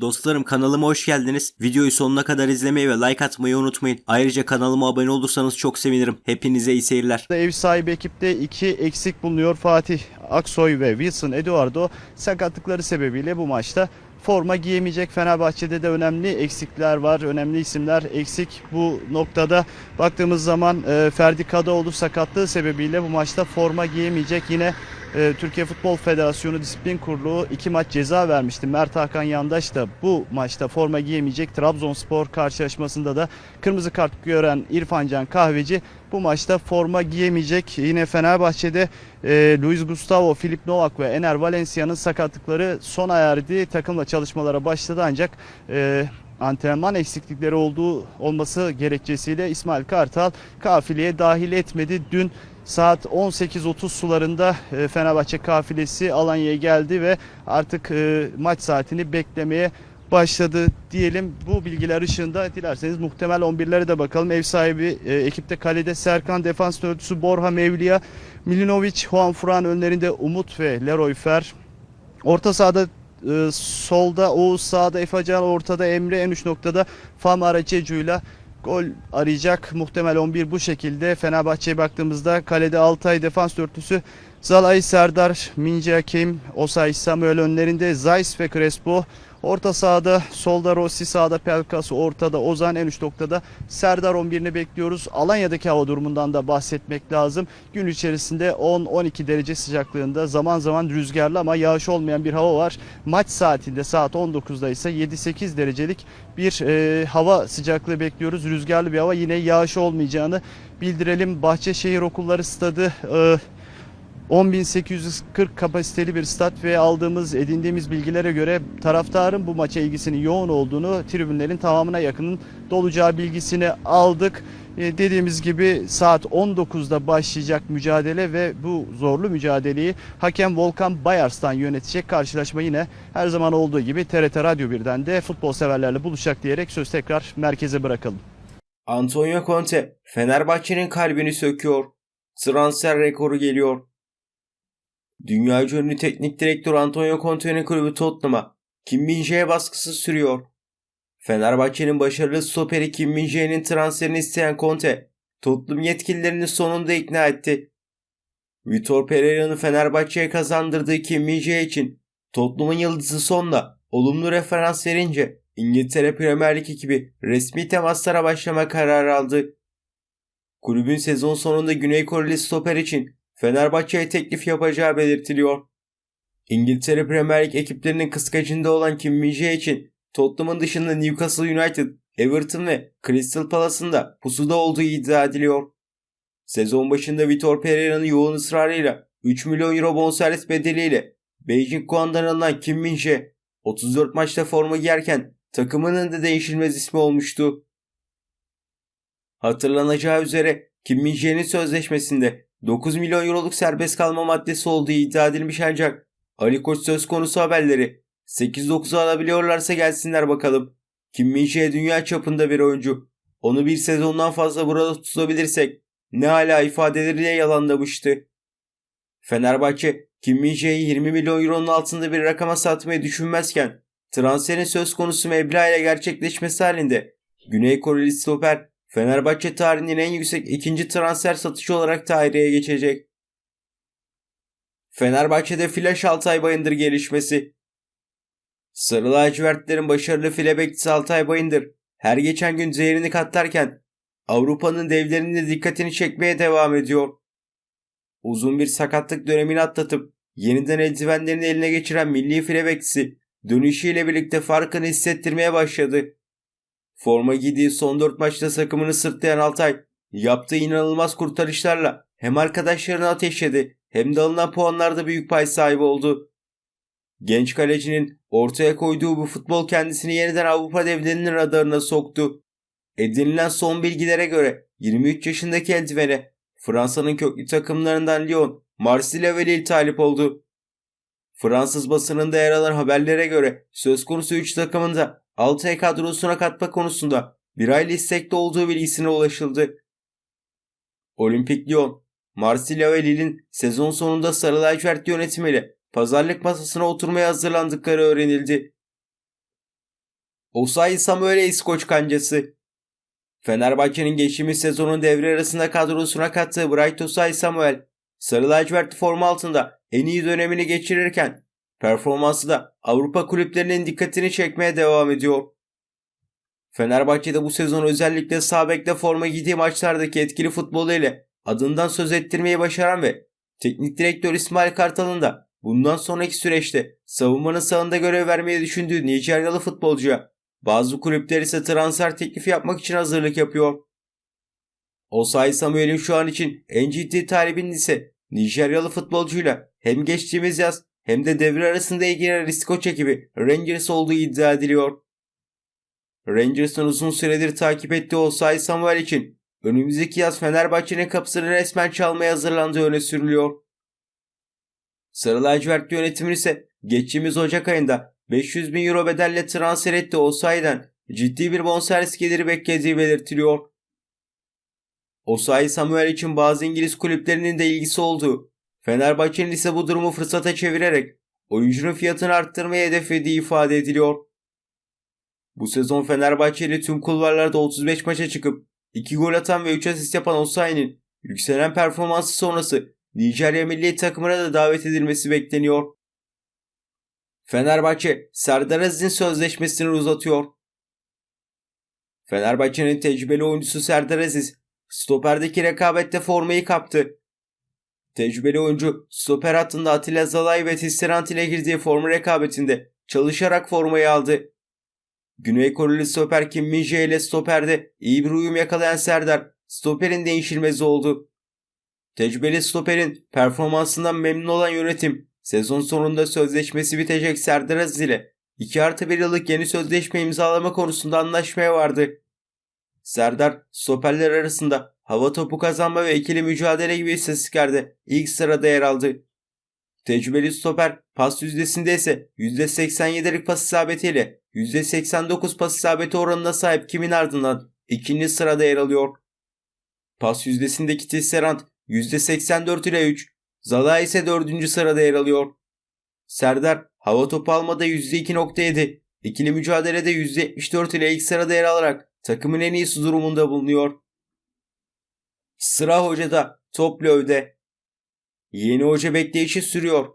Dostlarım kanalıma hoş geldiniz. Videoyu sonuna kadar izlemeyi ve like atmayı unutmayın. Ayrıca kanalıma abone olursanız çok sevinirim. Hepinize iyi seyirler. Ev sahibi ekipte iki eksik bulunuyor. Fatih Aksoy ve Wilson Eduardo sakatlıkları sebebiyle bu maçta forma giyemeyecek. Fenerbahçe'de de önemli eksikler var. Önemli isimler eksik. Bu noktada baktığımız zaman e, Ferdi Kadıoğlu sakatlığı sebebiyle bu maçta forma giyemeyecek. Yine e, Türkiye Futbol Federasyonu Disiplin Kurulu iki maç ceza vermişti. Mert Hakan Yandaş da bu maçta forma giyemeyecek. Trabzonspor karşılaşmasında da kırmızı kart gören İrfan Can Kahveci bu maçta forma giyemeyecek. Yine Fenerbahçe'de e, Luis Gustavo, Filip Novak ve Ener Valencia'nın sakatlıkları sona erdi. Takımla çalışmalara başladı ancak e, antrenman eksiklikleri olduğu olması gerekçesiyle İsmail Kartal kafileye dahil etmedi. Dün saat 18.30 sularında e, Fenerbahçe kafilesi Alanya'ya geldi ve artık e, maç saatini beklemeye başladı diyelim. Bu bilgiler ışığında dilerseniz muhtemel 11'lere de bakalım. Ev sahibi e, ekipte kalede Serkan, defans dörtlüsü Borja Mevlia, Milinovic, Juan Furkan önlerinde Umut ve Leroy Fer. Orta sahada e, solda Oğuz, sağda Efe Can, ortada Emre en üç noktada Famara Cecu'yla gol arayacak. Muhtemel 11 bu şekilde. Fenerbahçe'ye baktığımızda kalede Altay defans dörtlüsü Zalay Serdar, Minci Hakim, Osay Samuel önlerinde Zeiss ve Crespo. Orta sahada solda Rossi, sağda Pelkas, ortada Ozan en üst noktada Serdar 11'ini bekliyoruz. Alanya'daki hava durumundan da bahsetmek lazım. Gün içerisinde 10-12 derece sıcaklığında zaman zaman rüzgarlı ama yağış olmayan bir hava var. Maç saatinde saat 19'da ise 7-8 derecelik bir e, hava sıcaklığı bekliyoruz. Rüzgarlı bir hava yine yağış olmayacağını bildirelim. Bahçeşehir Okulları Stadı e, 10.840 kapasiteli bir stat ve aldığımız edindiğimiz bilgilere göre taraftarın bu maça ilgisinin yoğun olduğunu tribünlerin tamamına yakının dolacağı bilgisini aldık. E, dediğimiz gibi saat 19'da başlayacak mücadele ve bu zorlu mücadeleyi hakem Volkan Bayars'tan yönetecek karşılaşma yine her zaman olduğu gibi TRT Radyo 1'den de futbol severlerle buluşacak diyerek söz tekrar merkeze bırakalım. Antonio Conte Fenerbahçe'nin kalbini söküyor. Transfer rekoru geliyor. Dünyaca ünlü teknik direktör Antonio Conte'nin kulübü Tottenham'a Kim Min-jae baskısı sürüyor. Fenerbahçe'nin başarılı stoperi Kim Min-jae'nin transferini isteyen Conte, Tottenham yetkililerini sonunda ikna etti. Vitor Pereira'nın Fenerbahçe'ye kazandırdığı Kim Min-jae için Tottenham'ın yıldızı sonla olumlu referans verince İngiltere Premier Lig ekibi resmi temaslara başlama kararı aldı. Kulübün sezon sonunda Güney Koreli stoper için Fenerbahçe'ye teklif yapacağı belirtiliyor. İngiltere Premier Lig ekiplerinin kıskacında olan Kim Min-jae için Tottenham'ın dışında Newcastle United, Everton ve Crystal Palace'ın da pusuda olduğu iddia ediliyor. Sezon başında Vitor Pereira'nın yoğun ısrarıyla 3 milyon euro bonservis bedeliyle Beijing Guang'dan alınan Kim Min-jae 34 maçta forma giyerken takımının da değişilmez ismi olmuştu. Hatırlanacağı üzere Kim Min-jae'nin sözleşmesinde 9 milyon euroluk serbest kalma maddesi olduğu iddia edilmiş ancak Ali Koç söz konusu haberleri 8-9'u alabiliyorlarsa gelsinler bakalım. Kim Min-jae dünya çapında bir oyuncu. Onu bir sezondan fazla burada tutabilirsek ne hala ifadeleriyle yalanlamıştı. Fenerbahçe Kim Min-jae'yi 20 milyon euronun altında bir rakama satmayı düşünmezken transferin söz konusu meblağ ile gerçekleşmesi halinde Güney Koreli stoper Fenerbahçe tarihinin en yüksek ikinci transfer satışı olarak tarihe geçecek. Fenerbahçe'de Flash Altay Bayındır gelişmesi. Sarı lacivertlerin başarılı file bekçisi Altay Bayındır her geçen gün zehrini katlarken Avrupa'nın devlerinin de dikkatini çekmeye devam ediyor. Uzun bir sakatlık dönemini atlatıp yeniden eldivenlerini eline geçiren milli file bekçisi dönüşüyle birlikte farkını hissettirmeye başladı. Forma giydiği son 4 maçta takımını sırtlayan Altay yaptığı inanılmaz kurtarışlarla hem arkadaşlarını ateşledi hem de alınan puanlarda büyük pay sahibi oldu. Genç kalecinin ortaya koyduğu bu futbol kendisini yeniden Avrupa devlerinin radarına soktu. Edinilen son bilgilere göre 23 yaşındaki eldivene Fransa'nın köklü takımlarından Lyon, Marsilya ve Lille talip oldu. Fransız basınında yer alan haberlere göre söz konusu 3 takımında Altay kadrosuna katma konusunda bir aylı istekli olduğu bilgisine ulaşıldı. Olimpik Lyon, Marsilya ve Lille'in sezon sonunda Sarı Lacivert yönetimiyle pazarlık masasına oturmaya hazırlandıkları öğrenildi. Osayi Samuel'e İskoç kancası. Fenerbahçe'nin geçtiğimiz sezonun devre arasında kadrosuna kattığı Bright Osayi Samuel, sarı lacivertli forma altında en iyi dönemini geçirirken performansı da Avrupa kulüplerinin dikkatini çekmeye devam ediyor. Fenerbahçe'de bu sezon özellikle sağ bekte forma giydiği maçlardaki etkili futbolu ile adından söz ettirmeyi başaran ve teknik direktör İsmail Kartal'ın da bundan sonraki süreçte savunmanın sağında görev vermeyi düşündüğü Nijeryalı futbolcuya bazı kulüpler ise transfer teklifi yapmak için hazırlık yapıyor. Osayi Samuel'in şu an için en ciddi talibinin ise Nijeryalı futbolcuyla hem geçtiğimiz yaz hem de devre arasında ilgilenen İskoç ekibi Rangers olduğu iddia ediliyor. Rangers'ın uzun süredir takip ettiği Osayi Samuel için önümüzdeki yaz Fenerbahçe'nin kapısını resmen çalmaya hazırlandığı öne sürülüyor. Sarı lacivert yönetimin ise geçtiğimiz Ocak ayında 500 bin euro bedelle transfer etti Osayi'den ciddi bir bonservis geliri beklediği belirtiliyor. Osayi Samuel için bazı İngiliz kulüplerinin de ilgisi olduğu, Fenerbahçe'nin ise bu durumu fırsata çevirerek oyuncunun fiyatını arttırmayı hedeflediği ifade ediliyor. Bu sezon Fenerbahçeli tüm kulvarlarda 35 maça çıkıp 2 gol atan ve 3 asist yapan Osayi'nin yükselen performansı sonrası Nijerya milli takımına da davet edilmesi bekleniyor. Fenerbahçe Serdar Aziz'in sözleşmesini uzatıyor. Fenerbahçe'nin tecrübeli oyuncusu Serdar Aziz stoperdeki rekabette formayı kaptı. Tecrübeli oyuncu stoper hattında Atilla Zalay ve Tisserant ile girdiği forma rekabetinde çalışarak formayı aldı. Güney Koreli stoper Kim Min-jae ile stoperde iyi bir uyum yakalayan Serdar stoperin değişilmezi oldu. Tecrübeli stoperin performansından memnun olan yönetim sezon sonunda sözleşmesi bitecek Serdar Aziz ile 2 artı 1 yıllık yeni sözleşme imzalama konusunda anlaşmaya vardı. Serdar stoperler arasında hava topu kazanma ve ikili mücadele gibi istatistiklerde ilk sırada yer aldı. Tecrübeli stoper pas yüzdesinde ise %87'lik pas isabetiyle %89 pas isabeti oranına sahip kimin ardından ikinci sırada yer alıyor. Pas yüzdesindeki Tisserant %84 ile 3, Zala ise 4. sırada yer alıyor. Serdar hava topu almada %2.7, ikili mücadelede %74 ile ilk sırada yer alarak takımın en iyisi durumunda bulunuyor. Sıra hocada top Löw'de. Yeni hoca bekleyişi sürüyor.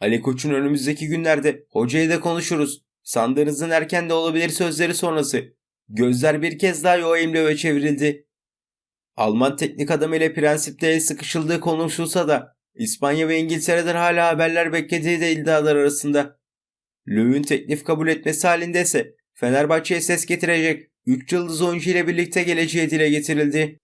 Ali Koç'un önümüzdeki günlerde hocayı da konuşuruz. Sandığınızın erken de olabilir sözleri sonrası. Gözler bir kez daha Joachim çevrildi. Alman teknik adam ile prensipte el sıkışıldığı konuşulsa da İspanya ve İngiltere'den hala haberler beklediği de iddialar arasında. Löw'ün teklif kabul etmesi halinde ise Fenerbahçe'ye ses getirecek 3 yıldız oyuncu ile birlikte geleceği dile getirildi.